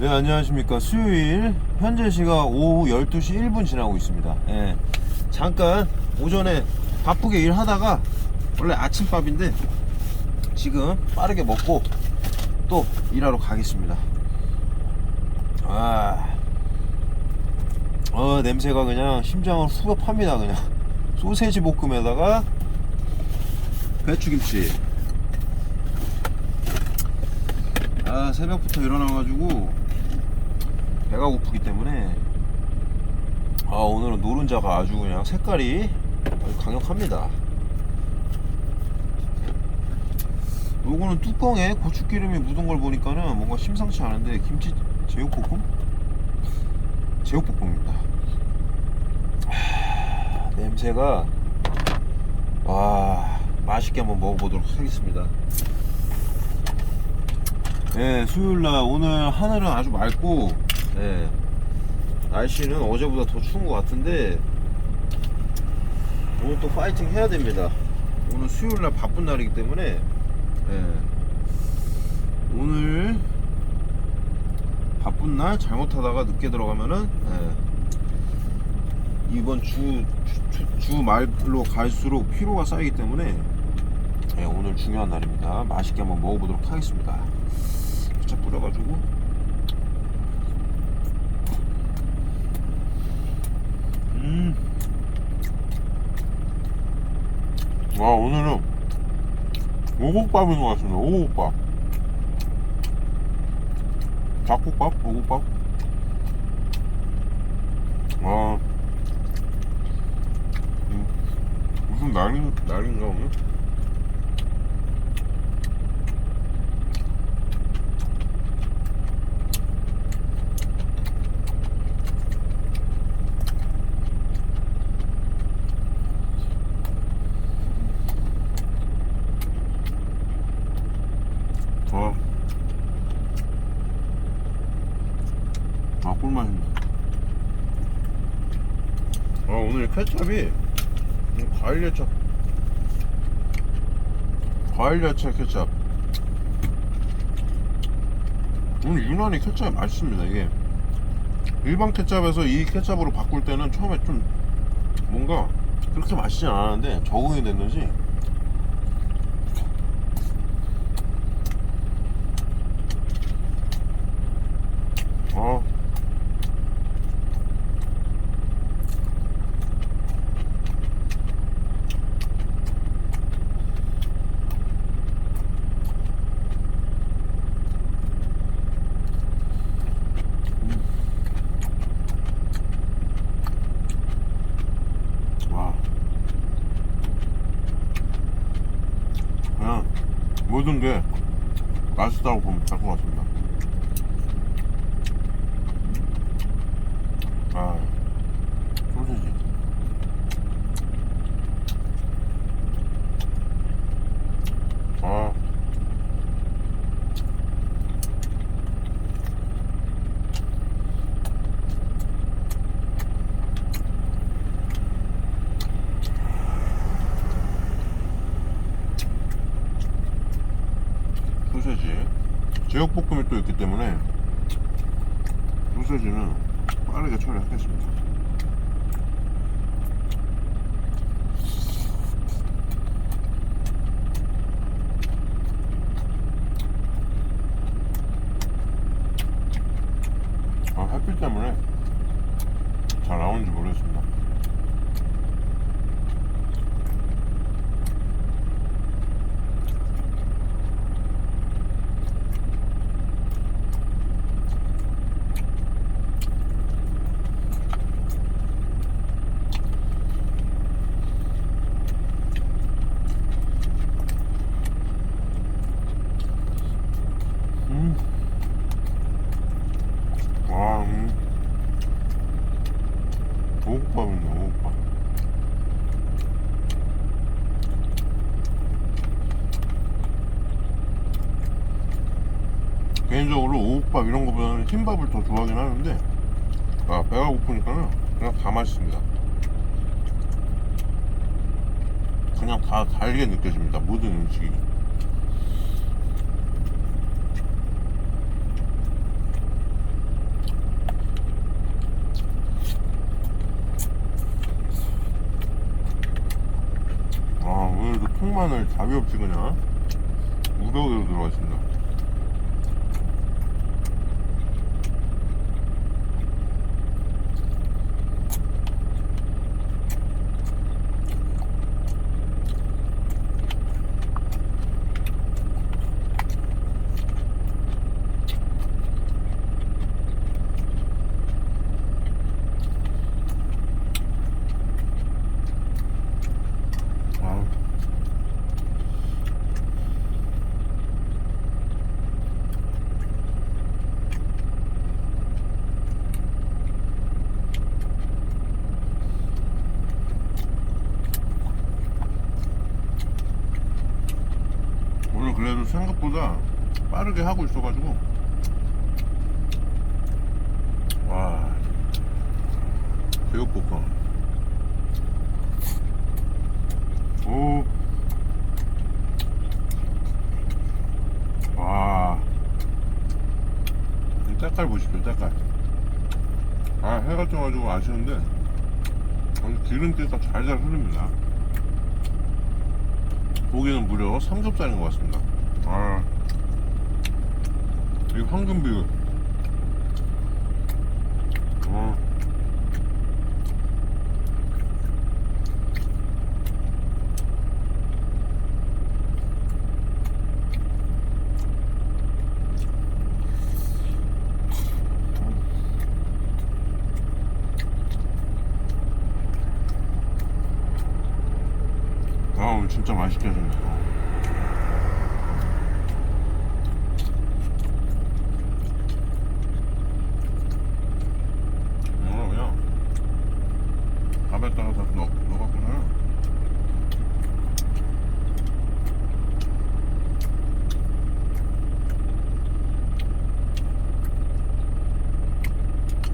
네 안녕하십니까. 수요일 현재 시각 오후 12시 1분 지나고 있습니다. 예, 잠깐 오전에 바쁘게 일하다가 원래 아침밥인데 지금 빠르게 먹고 또 일하러 가겠습니다. 아, 어, 냄새가 그냥 심장을 후벼팝니다 그냥. 소세지 볶음에다가 배추김치. 아 새벽부터 일어나가지고 배가 고프기 때문에. 아 오늘은 노른자가 아주 그냥 색깔이 아주 강력합니다. 요거는 뚜껑에 고추기름이 묻은 걸 보니까는 뭔가 심상치 않은데 김치 제육볶음? 제육볶음입니다. 하, 냄새가 와 맛있게 한번 먹어보도록 하겠습니다. 네, 수요일날 오늘 하늘은 아주 맑고 네, 날씨는 어제보다 더 추운 것 같은데 오늘 또 파이팅 해야 됩니다. 오늘 수요일 날 바쁜 날이기 때문에 네, 오늘 바쁜 날 잘못하다가 늦게 들어가면은 네, 이번 주, 주, 주 말로 갈수록 피로가 쌓이기 때문에 네, 오늘 중요한 날입니다. 맛있게 한번 먹어보도록 하겠습니다. 살짝 뿌려가지고 와 오늘은 오곡밥인 것 같습니다. 오곡밥. 잡곡밥, 오곡밥. 와. 음, 무슨 날인 날인가 오늘? 아. 아, 꿀맛이네. 아, 오늘 케찹이 음, 과일 야채. 과일 야채 케찹. 오늘 유난히 케찹이 맛있습니다, 이게. 일반 케찹에서 이 케찹으로 바꿀 때는 처음에 좀 뭔가 그렇게 맛있진 않았는데 적응이 됐는지 어. 와. 그냥 모든 게 맛있다고 보면 될 것 같습니다. 아, 소시지. 아. 소세지. 제육볶음이 또 있기 때문에 소세지는 빠르게 처리하겠습니다. 아, 햇빛 때문에 잘 나오는지 모르겠습니다. 개인적으로 오곡밥 이런 거보다는 흰밥을 더 좋아하긴 하는데 아 배가 고프니까는 그냥 다 맛있습니다. 그냥 다 달게 느껴집니다 모든 음식이. 아왜 이렇게 통만을 자비없이 그냥 무더기로 들어가신다. 오늘 그래도 생각보다 빠르게 하고 있어가지고 와 제육볶음 오. 와. 이 때깔 보십시오, 때깔. 아, 해가 떠가지고 아쉬운데, 아주 기름기가 잘잘 흐릅니다. 고기는 무려 삼겹살인 것 같습니다. 아. 이 황금 비율. 어. 아, 진짜 맛있게 하셨네요. 이거는 그냥 넣, 넣어갖고는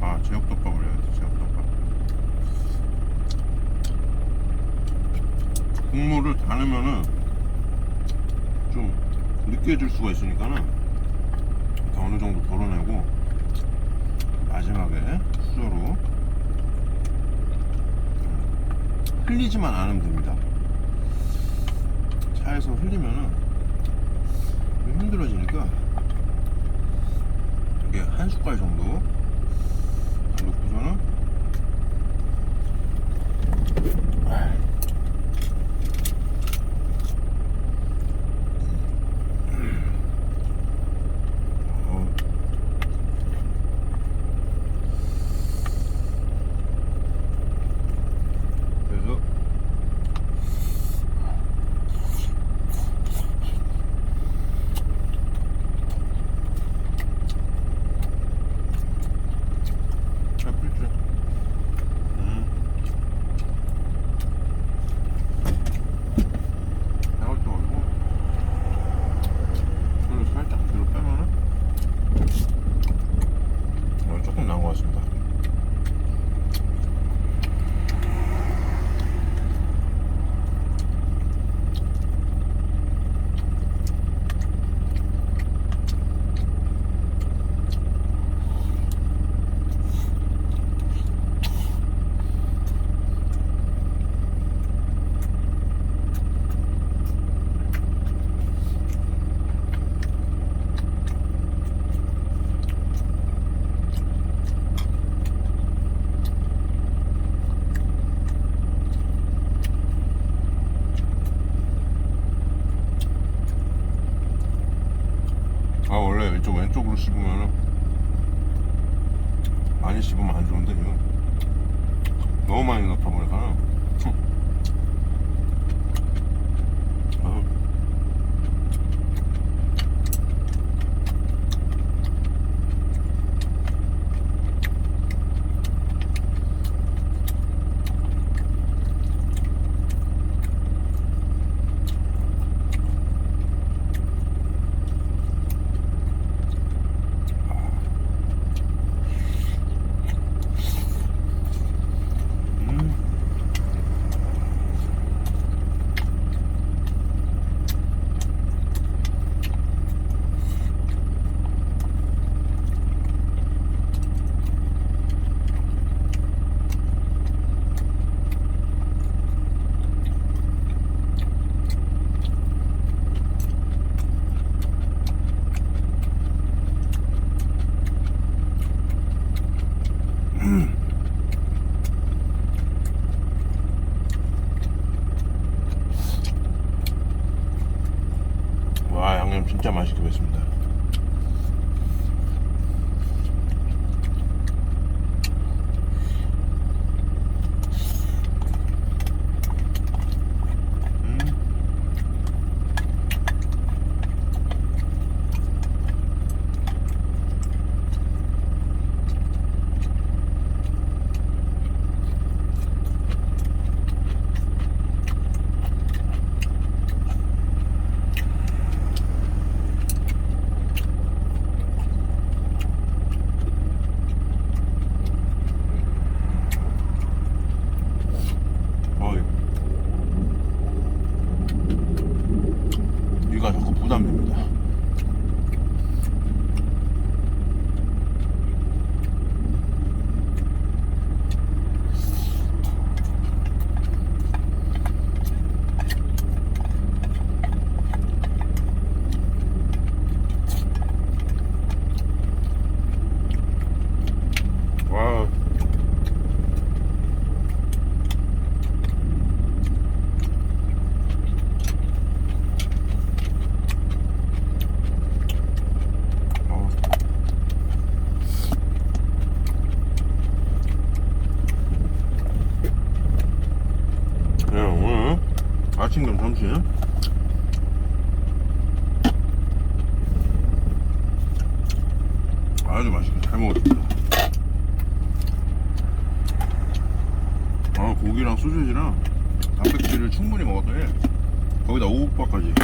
아, 제육덮밥을 해야지, 제육덮밥. 국물을 다 넣으면은 좀 느끼해질 수가 있으니까는 이렇게 어느 정도 덜어내고 마지막에 수저로 음, 흘리지만 않으면 됩니다. 차에서 흘리면은 좀 힘들어지니까 이게 한 숟갈 정도 넣고서는 어. 그래서 햇빛이 음. 해가 떠가지고 손을 살짝 뒤로 빼면은 어, 조금 나은 것 같습니다. 아 원래 왼쪽으로 씹으면은 많이 씹으면 안 좋은데 지금 너무 많이 넣다 보니까 아침 아주 맛있게 잘 먹었습니다 아 고기랑 소시지랑 단백질을 충분히 먹었더니 거기다 오곡밥까지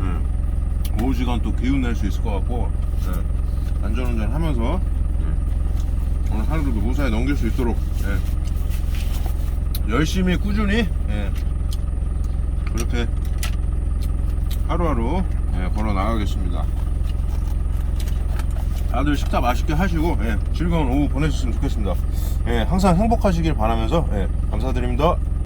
예. 오후 시간 또 기운 낼 수 있을 것 같고 예. 안전운전 하면서 예. 오늘 하루도 무사히 넘길 수 있도록 예. 열심히 꾸준히 예. 그렇게 하루하루 예, 걸어 나가겠습니다. 다들 식사 맛있게 하시고 예, 즐거운 오후 보내셨으면 좋겠습니다. 예, 항상 행복하시길 바라면서 예, 감사드립니다.